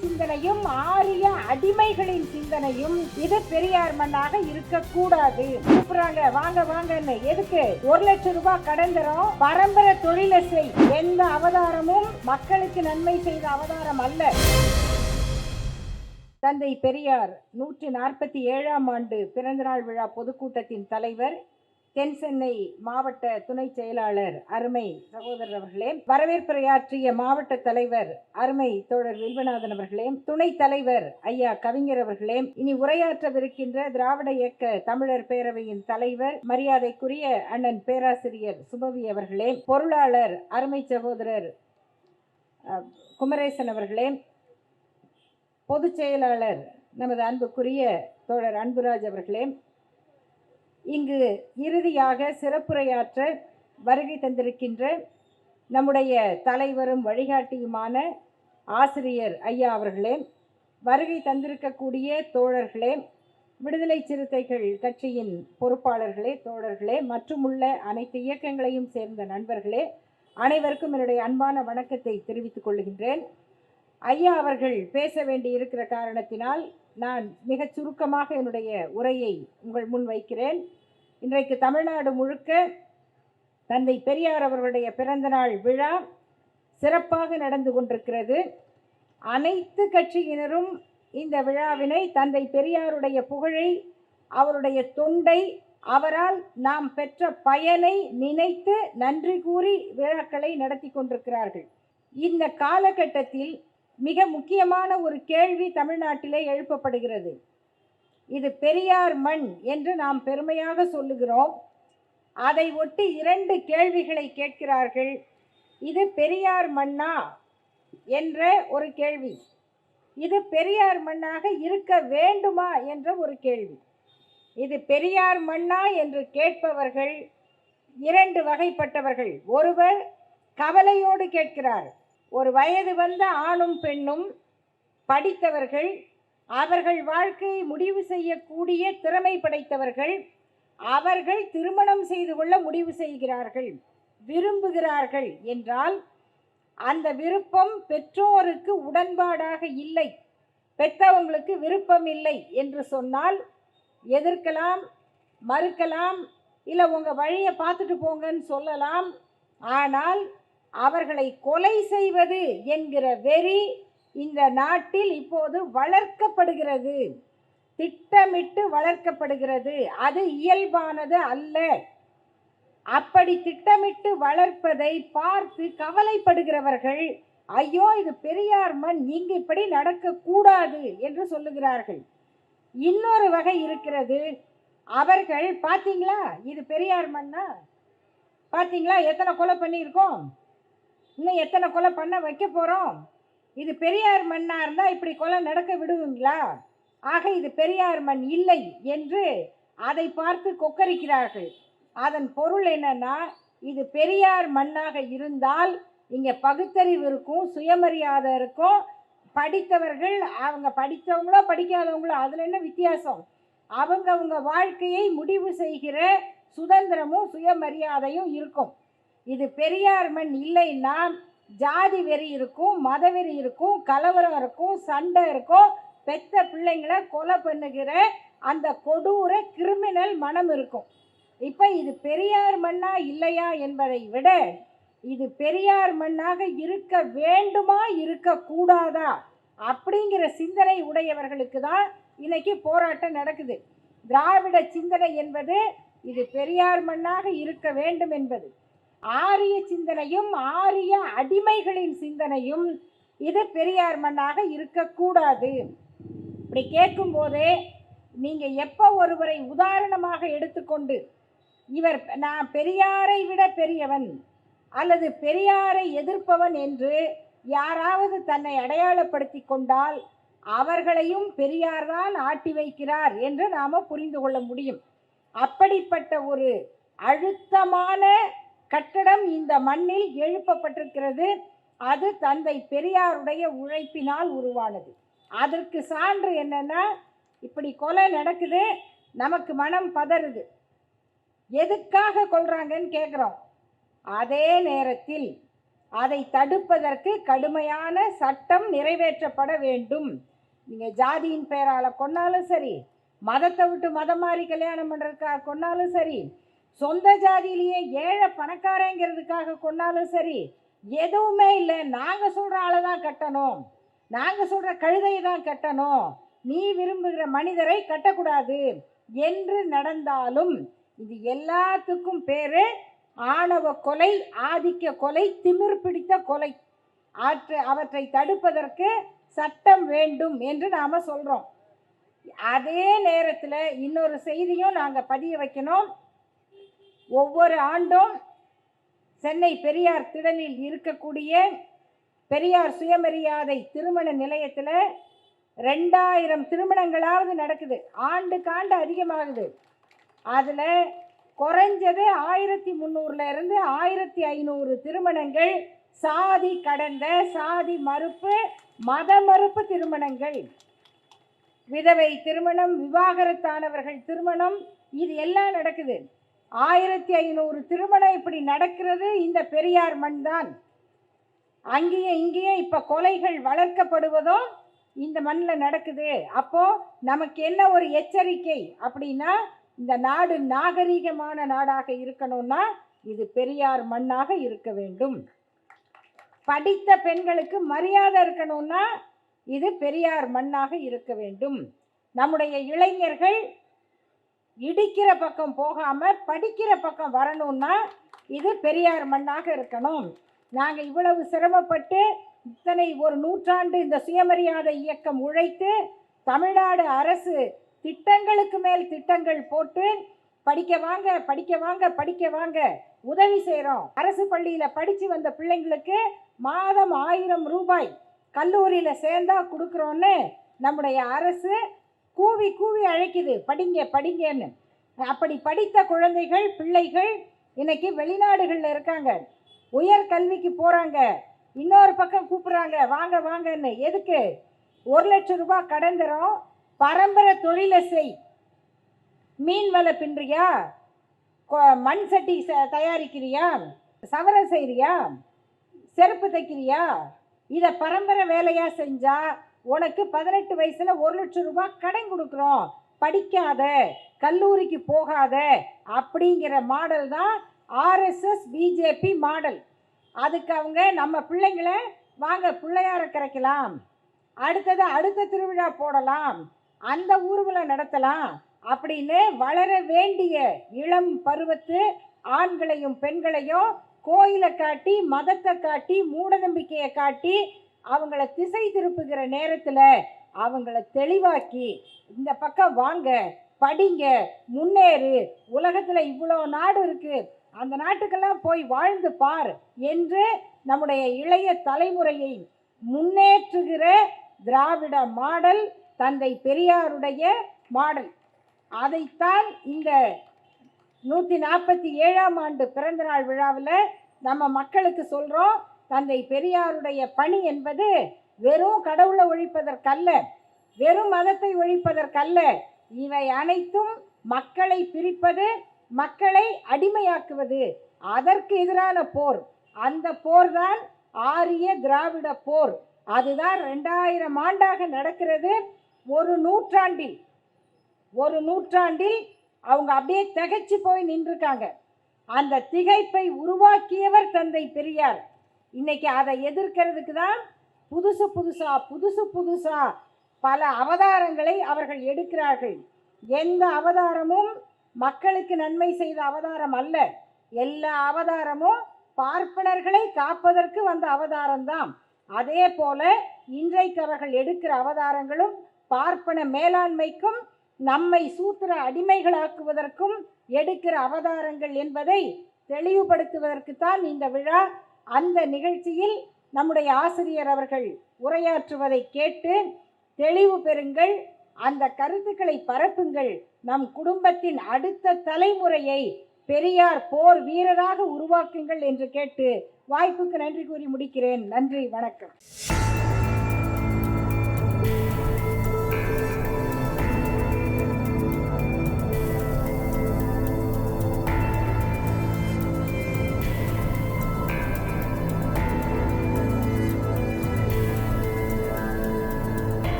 சிந்தனையும் ஆரிய அடிமைகளின் சிந்தனையும் இது பெரியார் மண்ணாக இருக்கக்கூடாது. கூப்பிடுறாங்க வாங்க வாங்கன்னு. எதுக்கு? ஒரு லட்சம் ரூபாய் கடன் தரோம். பரம்பரை தொழிலை செய். எந்த அவதாரமும் மக்களுக்கு நன்மை செய்த அவதாரம் அல்ல. தந்தை பெரியார் நூற்றி நாற்பத்தி ஏழாம் ஆண்டு பிறந்தநாள் விழா பொதுக்கூட்டத்தின் தலைவர் தென் சென்னை மாவட்ட துணை செயலாளர் அருமை சகோதரர் அவர்களே வரவேற்புரையாற்றிய மாவட்ட தலைவர் அருமை தோழர் வில்வநாதன் அவர்களே துணை தலைவர் ஐயா கவிஞர் அவர்களே இனி உரையாற்றவிருக்கின்ற திராவிட இயக்க தமிழர் பேரவையின் தலைவர் மரியாதைக்குரிய அண்ணன் பேராசிரியர் சுபவி அவர்களே பொருளாளர் அருமை சகோதரர் குமரேசன் அவர்களே பொதுச் செயலாளர் நமது அன்புக்குரிய தோழர் அன்புராஜ் அவர்களே இங்கு இறுதியாக சிறப்புரையாற்ற வருகை தந்திருக்கின்ற நம்முடைய தலைவரும் வழிகாட்டியுமான ஆசிரியர் ஐயா அவர்களே வருகை தந்திருக்கக்கூடிய தோழர்களே விடுதலை சிறுத்தைகள் கட்சியின் பொறுப்பாளர்களே தோழர்களே மற்றுமுள்ள அனைத்து இயக்கங்களையும் சேர்ந்த நண்பர்களே அனைவருக்கும் என்னுடைய அன்பான வணக்கத்தை தெரிவித்துக் கொள்கின்றேன். ஐயா அவர்கள் பேச வேண்டி இருக்கிற காரணத்தினால் நான் மிகச் சுருக்கமாக என்னுடைய உரையை உங்கள் முன் வைக்கிறேன். இன்றைக்கு தமிழ்நாடு முழுக்க தந்தை பெரியார் அவர்களுடைய பிறந்தநாள் விழா சிறப்பாக நடந்து கொண்டிருக்கிறது. அனைத்து கட்சியினரும் இந்த விழாவினை தந்தை பெரியாருடைய புகழை அவருடைய தொண்டை அவரால் நாம் பெற்ற பயனை நினைத்து நன்றி கூறி விழாக்களை நடத்தி கொண்டிருக்கிறார்கள். இந்த காலகட்டத்தில் மிக முக்கியமான ஒரு கேள்வி தமிழ்நாட்டிலே எழுப்பப்படுகிறது. இது பெரியார் மண் என்று நாம் பெருமையாக சொல்லுகிறோம். அதை ஒட்டி இரண்டு கேள்விகளை கேட்கிறார்கள். இது பெரியார் மண்ணா என்ற ஒரு கேள்வி. இது பெரியார் மண்ணாக இருக்க வேண்டுமா என்ற ஒரு கேள்வி. இது பெரியார் மண்ணா என்று கேட்பவர்கள் இரண்டு வகைப்பட்டவர்கள். ஒருவர் கவலையோடு கேட்கிறார். ஒரு வயது வந்த ஆணும் பெண்ணும் படித்தவர்கள் அவர்கள் வாழ்க்கையை முடிவு செய்யக்கூடிய திறமை படைத்தவர்கள் அவர்கள் திருமணம் செய்து கொள்ள முடிவு செய்கிறார்கள் விரும்புகிறார்கள் என்றால் அந்த விருப்பம் பெற்றோருக்கு உடன்பாடாக இல்லை பெற்றவங்களுக்கு விருப்பம் இல்லை என்று சொன்னால் எதிர்க்கலாம் மறுக்கலாம் இல்லை உங்கள் வழியை பார்த்துட்டு போங்கன்னு சொல்லலாம். ஆனால் அவர்களை கொலை செய்வது என்கிற வெறி இந்த நாட்டில் இப்போது வளர்க்கப்படுகிறது. திட்டமிட்டு வளர்க்கப்படுகிறது. அது இயல்பானது அல்ல. அப்படி திட்டமிட்டு வளர்ப்பதை பார்த்து கவலைப்படுகிறவர்கள் ஐயோ இது பெரியார் மண் இங்கு இப்படி நடக்கக்கூடாது என்று சொல்லுகிறார்கள். இன்னொரு வகை இருக்கிறது. அவர்கள் பார்த்தீங்களா இது பெரியார் மண்ணா? பார்த்தீங்களா எத்தனை கொலை பண்ணியிருக்கோம்? இன்னும் எத்தனை கொலை பண்ண வைக்க போகிறோம் இது பெரியார் மண்ணாக இருந்தால் இப்படி கொலை நடக்க விடுவீங்களா? ஆக இது பெரியார் மண் இல்லை என்று அதை பார்த்து கொக்கரிக்கிறார்கள். அதன் பொருள் என்னன்னா இது பெரியார் மண்ணாக இருந்தால் இங்கே பகுத்தறிவு இருக்கும் சுயமரியாதை இருக்கும். படித்தவர்கள் அவங்க படித்தவங்களோ படிக்காதவங்களோ அதில் என்ன வித்தியாசம்? அவங்கவுங்க வாழ்க்கையை முடிவு செய்கிற சுதந்திரமும் சுயமரியாதையும் இருக்கும். இது பெரியார் மண் இல்லைன்னா ஜாதி வெறி இருக்கும் மதவெறி இருக்கும் கலவரம் இருக்கும் சண்டை இருக்கும். பெத்த பிள்ளைங்களை கொலை பண்ணுகிற அந்த கொடூர கிரிமினல் மனம் இருக்கும். இப்போ இது பெரியார் மண்ணா இல்லையா என்பதை விட இது பெரியார் மண்ணாக இருக்க வேண்டுமா இருக்கக்கூடாதா அப்படிங்கிற சிந்தனை உடையவர்களுக்கு தான் இன்னைக்கு போராட்டம் நடக்குது. திராவிட சிந்தனை என்பது இது பெரியார் மண்ணாக இருக்க வேண்டும் என்பது. ஆரிய சிந்தனையும் ஆரிய அடிமைகளின் சிந்தனையும் இது பெரியார் மண்ணாக இருக்கக்கூடாது. இப்படி கேட்கும்போதே நீங்கள் எப்போ ஒருவரை உதாரணமாக எடுத்துக்கொண்டு இவர் நான் பெரியாரை விட பெரியவன் அல்லது பெரியாரை எதிர்ப்பவன் என்று யாராவது தன்னை அடையாளப்படுத்தி கொண்டால் அவர்களையும் பெரியார்தான் ஆட்டி வைக்கிறார் என்று நாம் புரிந்து கொள்ள முடியும். அப்படிப்பட்ட ஒரு அழுத்தமான கட்டடம் இந்த மண்ணில் எழுப்பப்பட்டிருக்கிறது. அது தந்தை பெரியாருடைய உழைப்பினால் உருவானது. அதற்கு சான்று என்னென்னா இப்படி கொலை நடக்குது நமக்கு மனம் பதறுது. எதுக்காக கொள்றாங்கன்னு கேட்குறோம் அதே நேரத்தில் அதை தடுப்பதற்கு கடுமையான சட்டம் நிறைவேற்றப்பட வேண்டும். நீங்கள் ஜாதியின் பெயரால் கொன்னாலும் சரி மதத்தை விட்டு மதம் மாறி கல்யாணம் பண்ணுறதுக்காக கொன்னாலும் சரி சொந்த ஜாதியிலேயே ஏழை பணக்காரங்கிறதுக்காக கொண்டாலும் சரி எதுவுமே இல்லை. நாங்கள் சொல்கிற ஆளை தான் கட்டணும். நாங்கள் சொல்கிற கழுதையை தான் கட்டணும். நீ விரும்புகிற மனிதரை கட்டக்கூடாது என்று நடந்தாலும் இது எல்லாத்துக்கும் பேர் ஆணவ கொலை ஆதிக்க கொலை திமிர் பிடித்த கொலை. ஆற்று அவற்றை தடுப்பதற்கு சட்டம் வேண்டும் என்று நாம் சொல்கிறோம் அதே நேரத்தில் இன்னொரு செய்தியும் நாங்கள் பதிய வைக்கணும். ஒவ்வொரு ஆண்டும் சென்னை பெரியார் திடலில் இருக்கக்கூடிய பெரியார் சுயமரியாதை திருமண நிலையத்தில் ரெண்டாயிரம் திருமணங்களாவது நடக்குது. ஆண்டுக்காண்டு அதிகமாகுது. அதில் குறைஞ்சது ஆயிரத்தி முந்நூறுலேருந்து ஆயிரத்தி ஐநூறு திருமணங்கள் சாதி கடந்த சாதி மறுப்பு மத மறுப்பு திருமணங்கள். விதவை திருமணம் விவாகரத்தானவர்கள் திருமணம் இது எல்லாம் நடக்குது. ஆயிரத்தி ஐநூறு திருமணம் இப்படி நடக்கிறது இந்த பெரியார் மண் தான். அங்கேயும் இங்கேயும் இப்போ கொலைகள் வளர்க்கப்படுவதோ இந்த மண்ணில் நடக்குது. அப்போ நமக்கு என்ன ஒரு எச்சரிக்கை அப்படின்னா இந்த நாடு நாகரீகமான நாடாக இருக்கணும்னா இது பெரியார் மண்ணாக இருக்க வேண்டும். படித்த பெண்களுக்கு மரியாதை இருக்கணும்னா இது பெரியார் மண்ணாக இருக்க வேண்டும். நம்முடைய இளைஞர்கள் இடிக்கிற பக்கம் போகாமல் படிக்கிற பக்கம் வரணும்னா இது பெரியார் மண்ணாக இருக்கணும். நாங்கள் இவ்வளவு சிரமப்பட்டு இத்தனை ஒரு நூற்றாண்டு இந்த சுயமரியாதை இயக்கம் உழைத்து தமிழ்நாடு அரசு திட்டங்களுக்கு மேல் திட்டங்கள் போட்டு படிக்க வாங்க படிக்க வாங்க படிக்க வாங்க உதவி செய்கிறோம் அரசு பள்ளியில் படித்து வந்த பிள்ளைங்களுக்கு மாதம் ஆயிரம் ரூபாய் கல்லூரியில் சேர்ந்தா கொடுக்குறோன்னு நம்முடைய அரசு கூவி கூவி அழைக்குது. படிங்க படிங்கன்னு. அப்படி படித்த குழந்தைகள் பிள்ளைகள் இன்னைக்கு வெளிநாடுகளில் இருக்காங்க. உயர் கல்விக்கு போகிறாங்க இன்னொரு பக்கம் கூப்பிட்றாங்க. வாங்க வாங்கன்னு. எதுக்கு? ஒரு லட்சம் ரூபாய் கடன் தரோம். பரம்பரை தொழிலை செய். மீன் வலை பின்றியா? மண் சட்டி ச- தயாரிக்கிறியா? சவரம் செய்கிறியா செருப்பு தைக்கிறியா? இதை பரம்பரை வேலையாக செஞ்சால் உனக்கு பதினெட்டு வயசில் ஒரு லட்சம் ரூபாய் கடன் கொடுக்குறோம். படிக்காத கல்லூரிக்கு போகாத அப்படிங்கிற மாடல் தான் ஆர்எஸ்எஸ் பிஜேபி மாடல். அதுக்கு அவங்க நம்ம பிள்ளைங்களை வாங்க பிள்ளையார கரைக்கலாம். அடுத்தது அடுத்த திருவிழா போடலாம். அந்த ஊர்வலம் நடத்தலாம். அப்படின்னு வளர வேண்டிய இளம் பருவத்து ஆண்களையும் பெண்களையும் கோயிலை காட்டி மதத்தை காட்டி மூடநம்பிக்கையை காட்டி அவங்கள திசை திருப்புகிற நேரத்தில் அவங்கள தெளிவாக்கி இந்த பக்கம் வாங்க படிங்க முன்னேறு உலகத்தில் இவ்வளோ நாடு இருக்குது அந்த நாட்டுக்கெல்லாம் போய் வாழ்ந்து பார் என்று நம்முடைய இளைய தலைமுறையை முன்னேற்றுகிற திராவிட மாடல் தந்தை பெரியாருடைய மாடல். அதைத்தான் இந்த நூற்றி நாற்பத்தி ஏழாம் ஆண்டு பிறந்தநாள் விழாவில் நம்ம மக்களுக்கு சொல்கிறோம் தந்தை பெரியாருடைய பணி என்பது வெறும் கடவுளை ஒழிப்பதற்கல்ல வெறும் மதத்தை ஒழிப்பதற்கல்ல. இவை அனைத்தும் மக்களை பிரிப்பது மக்களை அடிமையாக்குவது. அதற்கு எதிரான போர். அந்த போர்தான் ஆரிய திராவிட போர். அதுதான் ரெண்டாயிரம் ஆண்டாக நடக்கிறது. ஒரு நூற்றாண்டில் ஒரு நூற்றாண்டில் அவங்க அப்படியே திகைச்சு போய் நின்றுருக்காங்க. அந்த திகைப்பை உருவாக்கியவர் தந்தை பெரியார். இன்றைக்கி அதை எதிர்க்கிறதுக்கு தான் புதுசு புதுசாக புதுசு புதுசாக பல அவதாரங்களை அவர்கள் எடுக்கிறார்கள். எந்த அவதாரமும் மக்களுக்கு நன்மை செய்த அவதாரம் அல்ல. எல்லா அவதாரமும் பார்ப்பனர்களை காப்பதற்கு வந்த அவதாரம்தான். அதே போல இன்றைக்கு அவர்கள் எடுக்கிற அவதாரங்களும் பார்ப்பன மேலாண்மைக்கும் நம்மை சூத்திர அடிமைகளாக்குவதற்கும் எடுக்கிற அவதாரங்கள் என்பதை தெளிவுபடுத்துவதற்குத்தான் இந்த விழா அந்த நிகழ்ச்சியில் நம்முடைய ஆசிரியர் அவர்கள் உரையாற்றுவதை கேட்டு தெளிவு பெறுங்கள். அந்த கருத்துக்களை பரப்புங்கள். நம் குடும்பத்தின் அடுத்த தலைமுறையை பெரியார் போர் வீரராக உருவாக்குங்கள் என்று கேட்டு வாய்ப்புக்கு நன்றி கூறி முடிக்கிறேன். நன்றி வணக்கம்.